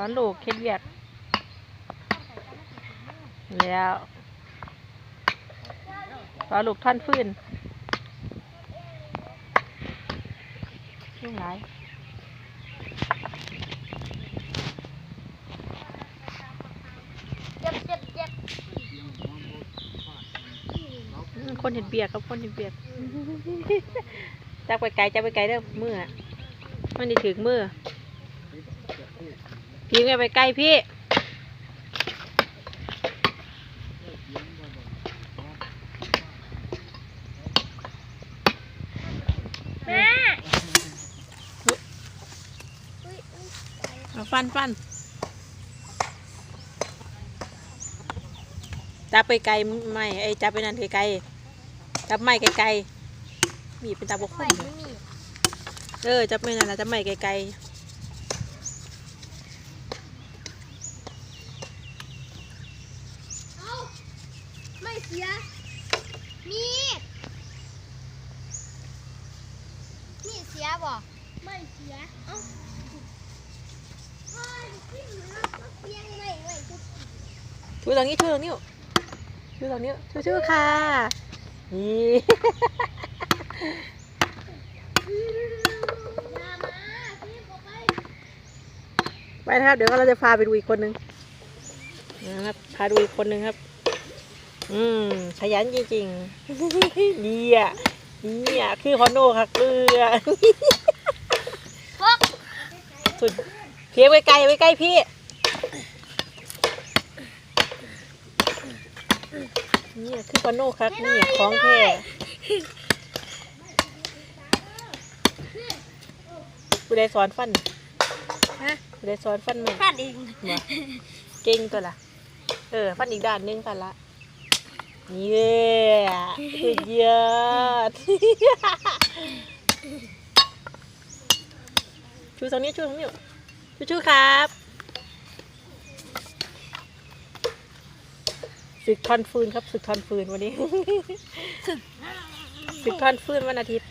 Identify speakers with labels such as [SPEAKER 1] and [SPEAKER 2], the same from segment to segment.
[SPEAKER 1] อนลูกเค็ดเวียกแล้วสอนลูกท่อนฟืนยุ่งหลาย
[SPEAKER 2] เจ็บเจ็บเจ็บ
[SPEAKER 1] อืมคนเห็นเบียกครับคนเห็นเบียกจักไปไกลจักไปไกลเด้อมืออะมันได้ถึงมือ พี่ไงไปไกลพี่
[SPEAKER 2] แม่
[SPEAKER 1] เอาฟันฟันจับไปไกลไม่ไอ้จับไปนั่นไกลๆจับไม่ไกลๆมีเป็นตาบกค
[SPEAKER 2] ไม่
[SPEAKER 1] ม
[SPEAKER 2] ไม่มี
[SPEAKER 1] เออจับไม่นั่นนะจับไม่ไกล
[SPEAKER 2] เอ้าไม่ เสียมีมีเสียบ่ไม่เสียเอ้าเฮ้ยที่เหลือก็เพียงไม่ไม่ทุก
[SPEAKER 1] ๆชูตรงนี้ชูตรงนี้ชูตรงนี้ชูชูค่ะนี่
[SPEAKER 2] ยามาพี่บอกไป
[SPEAKER 1] ไปนะครับ เดี๋ยวเราจะพาไปดูอีกคนนึงนะครับพาดูอีกคนนึงครับ อืมขยันจริงๆดีอะนี่อะคือพอโน่ค่ะเกลือ
[SPEAKER 2] พวก
[SPEAKER 1] สุดเพียงไว้ไกลไว้ใกล้พี่นี่อะคือพอโน่ครับนี่อะของแท้ผู้ใดสอนฟัน
[SPEAKER 2] ฮะ
[SPEAKER 1] ผู้ใดสอนฟันไหม
[SPEAKER 2] พลาดเอง
[SPEAKER 1] เนี่ยเก่งตัวละเออ ฟันอีกด้านหนึงฟันละ เย้สุดยอดชูสองนี้ชูสองนี้ชูชูครับสึกทอนฟืนครับสึกทอนฟืนวันนี้สึกทอนฟืนวันอาทิตย์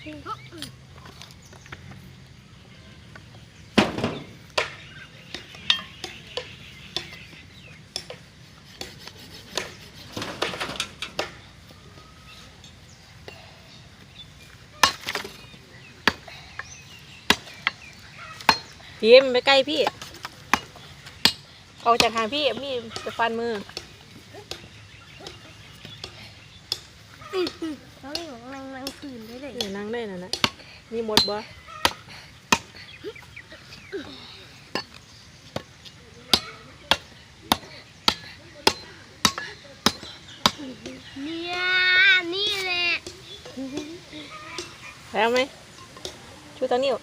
[SPEAKER 1] พี่มันไปใกล้พี่ ออกจากห่างพี่มีจะฟันมือ
[SPEAKER 2] เขาเรียกว่านั่งนั่งคืนได้เลย
[SPEAKER 1] นี่นั่งได้น่ะนะมีหมดบ่
[SPEAKER 2] เนี่ยนี่แหละ
[SPEAKER 1] แล้วไหมชูตัวนิ้ว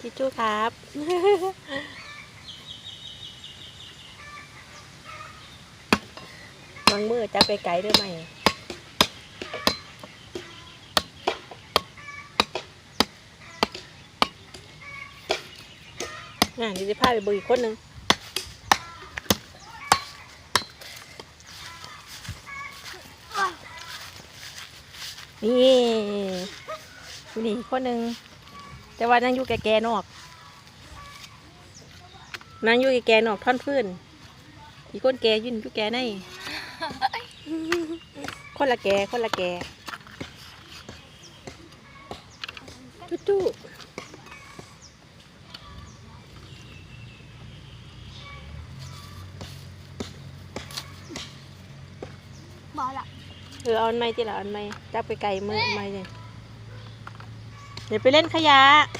[SPEAKER 1] ทิชชู่ครับวางมือจะไปไกลด้วยไหมน่ะเดี๋ยวจะพาไปเบอร์อีกคนหนึ่งนี่นี่คนหนึ่ง แต่ว่านั่งอยู่แก่ๆนอกนั่งอยู่แก่ๆนอกท่อนพื้นอีกคนแก่ยืนอยู่แก่ในคนละแก่คนละแก่จุ๊จุ๊
[SPEAKER 2] บอกละ
[SPEAKER 1] เออเอาอันไม้ที่ละเอาอันไม้จับไปไกลมืออันไม้เลยเดี๋ยวไปเล่นขยะส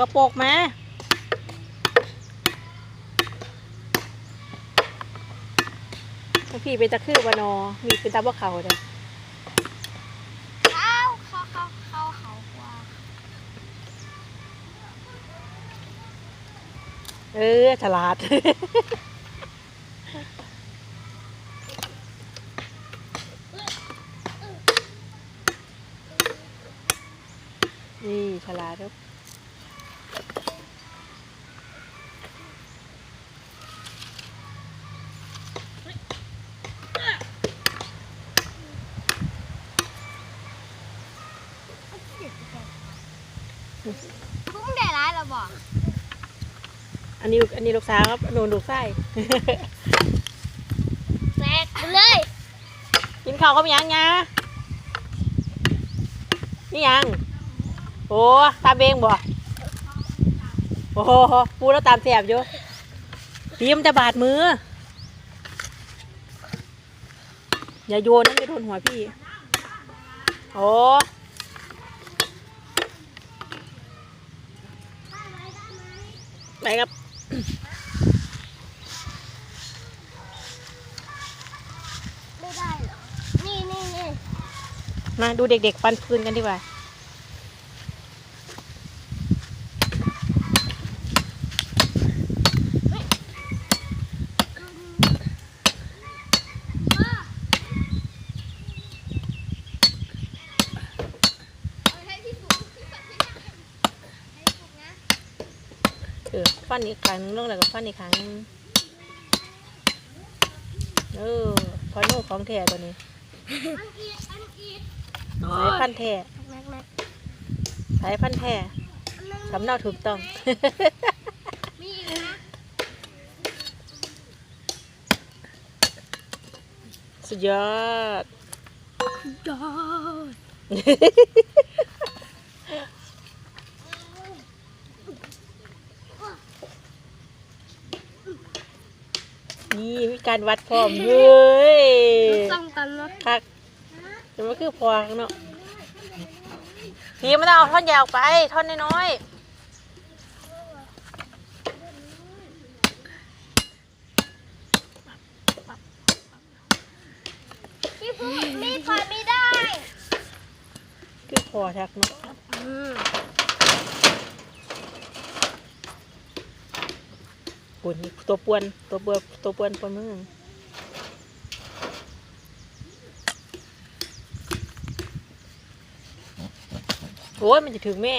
[SPEAKER 1] กปรกมาพี่เป็นตะคือวานอมีเป็นตาบ่เขาเด้อ
[SPEAKER 2] เข้าเข้าเข้าเข้าเขากว่า
[SPEAKER 1] เออฉลาดนี่ฉลาดครับ
[SPEAKER 2] พุ่งได้ร้ายแล้วบ อก
[SPEAKER 1] อันนี้ลูกอันนี้ลูกสาวครับหนูลูกไส้
[SPEAKER 2] แตกไปเลย
[SPEAKER 1] กินข้าวก็มียังไงนี่ยัง โอ้ตาเบงบ่โอ้โหปูแล้วตามแสบอยู่ปีมนจะบาดมือ อย่าโยนนั่นจะโดนหัวพี่ โอ้ไปครับ
[SPEAKER 2] ไม่ได้เหรอ นี่นี่นี่
[SPEAKER 1] มาดูเด็กๆ ปันปืนกันดีกว่า
[SPEAKER 2] ให้พี่บุ๋มพี่ก่อนพี่ก่อนให้พี่บุ๋มนะ
[SPEAKER 1] เออฟันอีกครั้งนึงแล้วก็ฟันอีกครั้งนึงเออพอโน่ของแท้ตัวนี้
[SPEAKER 2] อันอีดอันอีด
[SPEAKER 1] สายพันธุ์แท้
[SPEAKER 2] แม็กแม็ก
[SPEAKER 1] สายพันธุ์แท้
[SPEAKER 2] อันนึง
[SPEAKER 1] สำเนาถูกต้อง
[SPEAKER 2] มีอีกนะ
[SPEAKER 1] สุดยอด
[SPEAKER 2] ยอด
[SPEAKER 1] มีการวัดพร้อมเฮ้ย
[SPEAKER 2] ต้องกันนะ
[SPEAKER 1] คักจะมาคือพอข้างเนาะพี่ไม่ต้องเอาท่อนใหญ่ออกไป ท่อนน้อย
[SPEAKER 2] พี่บุ๋มมีดฟันไม่ได้
[SPEAKER 1] ๆคือพอทักเนาะ
[SPEAKER 2] อืม
[SPEAKER 1] ปุ่นตัวปวนตัวปวนตัวปวนปนมือโอ้ยมันจะถึงแม่